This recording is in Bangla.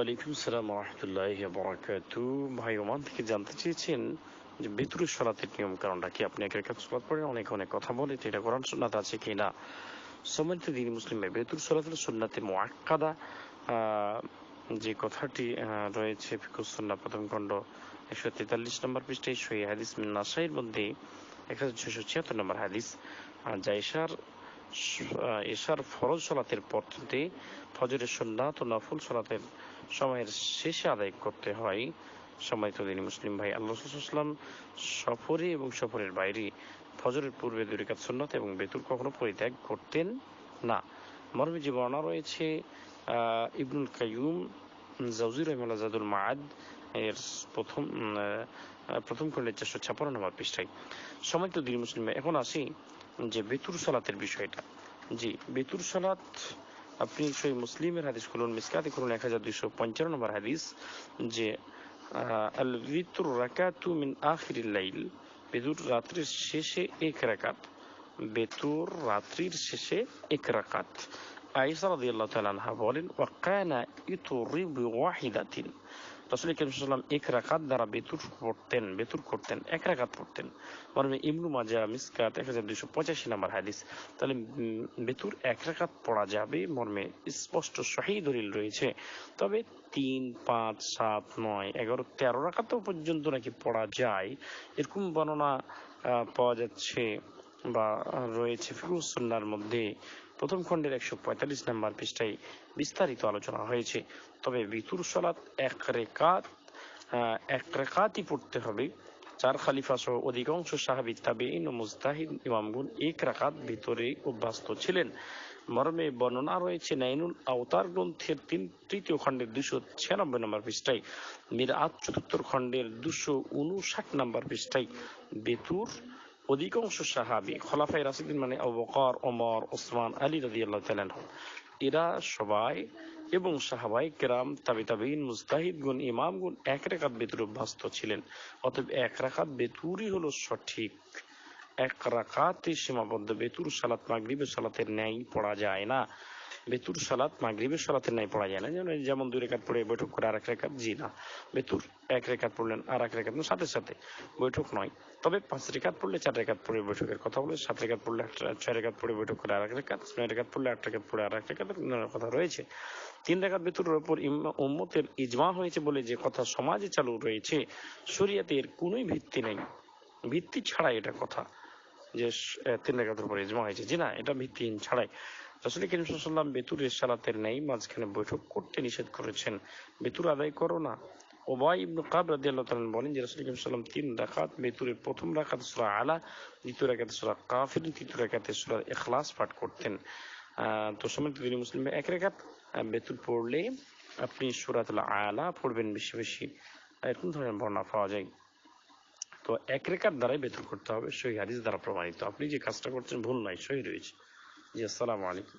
ওয়ালাইকুম সালাম রহমতুল্লাহ বরাকাতু ভাই ওমান থেকে জানতে চেয়েছেন যে বেতুরের সলাতের নিয়ম কারণটা কি? আপনি এক রেখাত সলাত পড়েন অনেক অনেক কথা বলে তো এটা কোরআন সুন্নাত আছে কি না। সম্মানিত দিন মুসলিম বেতুর সলাতের সুন্নাতে মোয়াক্কাদা যে কথাটি রয়েছে ফিকুসুন্না প্রথম খণ্ড একশো তেতাল্লিশ নম্বর পৃষ্ঠায় সহি হাদিস মিন নাসাইয়ের মধ্যে এক হাজার ছয়শো ছিয়াত্তর নম্বর হাদিস আহ, এশার ফরজ সলাতের পর থেকে ফজরের সুন্নাত ও নফল সলাতের সময়ের শেষে আদায় করতে হয়। সম্মানিত দিনী মুসলিম ভাই, আল্লাহ সাল্লাম সফরে এবং সফরের বাইরে ফজরের পূর্বে দুই রেখাত সুন্নাত এবং বেতুর কখনো পরিত্যাগ করতেন না। মর্মে যে বর্ণনা রয়েছে ইবনুল কাইয়ুম, জাউজি রহমাল্লাহ জাদুল মাআদ, এর প্রথম প্রথম খণ্ডের চারশো ছাপ্পান্ন নম্বর পৃষ্ঠায়। সম্মানিত দিনী মুসলিম এখন আসি যে বেতুর সালাতের বিষয়টা। জি বেতুর সালাত আপনি সেই মুসলিমের হাদিস খুলুন, মিসকাতে খুলুন, এক হাজার দুইশো পঞ্চান্ন নম্বর হাদিস যে আল বিতুর রাকাতু মিন আখিরিল লাইল, বেদুর রাত্রির শেষে এক রাকাত বেতুর রাত্রির শেষে এক রাকাত। আইসা রাদিয়াল্লাহু তাআলা বলেন ওয়াকানা ইতুরিবু ওয়াহিদাতিন। রাসূল করিম সাল্লাল্লাহু এক রাখাত দ্বারা বেতুর পড়তেন, বেতুর করতেন, এক রাকাত পড়তেন। মর্মে ইবনু মাজা মিসকাত এক হাজার দুইশো পঁচাশি নাম্বার হাদিস। তাহলে বেতুর এক রাকাত পড়া যাবে, মর্মে স্পষ্ট সহি দলিল রয়েছে। তবে তিন, পাঁচ, সাত, নয়, এগারো, তেরো রাকাতও পর্যন্ত নাকি পড়া যায়। এরকম বর্ণনা পাওয়া যাচ্ছে বা রয়েছে ফিকুসুন্নার মধ্যে প্রথম খণ্ডের একশো পঁয়তাল্লিশ নম্বর পৃষ্ঠায় বিস্তারিত আলোচনা হয়েছে। তবে বিতুর সলাৎ এক রেকাত এক রেকাতই পড়তে হবে। চার খালিফা সহ অধিকাংশ সাহাবি ও মুস্তাহিদ ইমামগুন এক রাকাত ভিতরে অভ্যস্ত ছিলেন। মর্মে বর্ণনা রয়েছে নাইনুল আওতার গ্রন্থের তিন, তৃতীয় খণ্ডের দুশো ছিয়ানব্বই নম্বর পৃষ্ঠায়, মিরাত চতুর্থ খণ্ডের দুশো উনষাট নম্বর পৃষ্ঠায় বেতুর অধিকাংশ সাহাবি খলাফাই রাশিদিন মানে অবকর বকর, ওমর, ওসমান, আলী রাজি আল্লাহ এরা সবাই এবং সাহাবাই কেরাম, তাবি তাবিন মুস্তাহিদ গুন ইমাম গুন এক রেখাত বেতুর অভ্যস্ত ছিলেন। অতএব এক রেখাত বেতুরই হলো সঠিক। এক রাকাতে সীমাবদ্ধ বেতুর সালাত মাগরিবের সালাতের ন্যায় পড়া যায় না। বেতুর সালাত, মাগরিবের সালাতের ন্যায় পড়া যায় না। যেমন যেমন দুই রেখাত পড়ে বৈঠক করে আর এক রেখাত, জি না, বেতুর এক রেখাত পড়লেন আর এক রেখাত সাথে সাথে বৈঠক নয়। তবে পাঁচ রেখাত পড়লে চার রেখাত পড়ে বৈঠকের কথা বলে, সাত রেখাত পড়লে ছয় রেখাত পড়ে বৈঠক করে আর এক রেখাত, নয় রেখাত পড়লে আট রেখাত পড়ে আর এক রেখাত কথা রয়েছে। তিন রেখাত বেতুরের ওপর উম্মতের ইজমা হয়েছে বলে যে কথা সমাজে চালু রয়েছে, শরীয়তে এর কোনোই ভিত্তি নেই। ভিত্তি ছাড়া এটা কথা যে তিন রেখাতের উপর ইজমা হয়েছে। জি না, এটা ভিত্তিহীন ছাড়াই। রসুল করিম সাল্লাম বেতুরের সালাতের নেই, মাঝখানে বৈঠক করতে নিষেধ করেছেন। বেতুর আদায় করো না। ওবাই ইবনু কাব রাদিয়াল্লাহু তাআলা বলেন, যে রাসূল করিম সাল্লাম তিন রাকাত, বেতুরের প্রথম রাকাত সূরা আলা, দ্বিতীয় রাকাতে সূরা কাফির, তৃতীয় রাকাতে সূরা ইখলাস পাঠ করতেন। তো সময় তিনি মুসলিম, এক রেখাত বেতুর পড়লে আপনি সূরাতুল আলা পড়বেন বেশি বেশি। এরকম ধরনের বর্ণনা পাওয়া যায়। তো এক রেখার দ্বারাই বেতন করতে হবে, সহি হাদিস দ্বারা প্রমাণিত। আপনি যে কাজটা করছেন, ভুল নয়, সহি রয়েছে। السلام عليكم.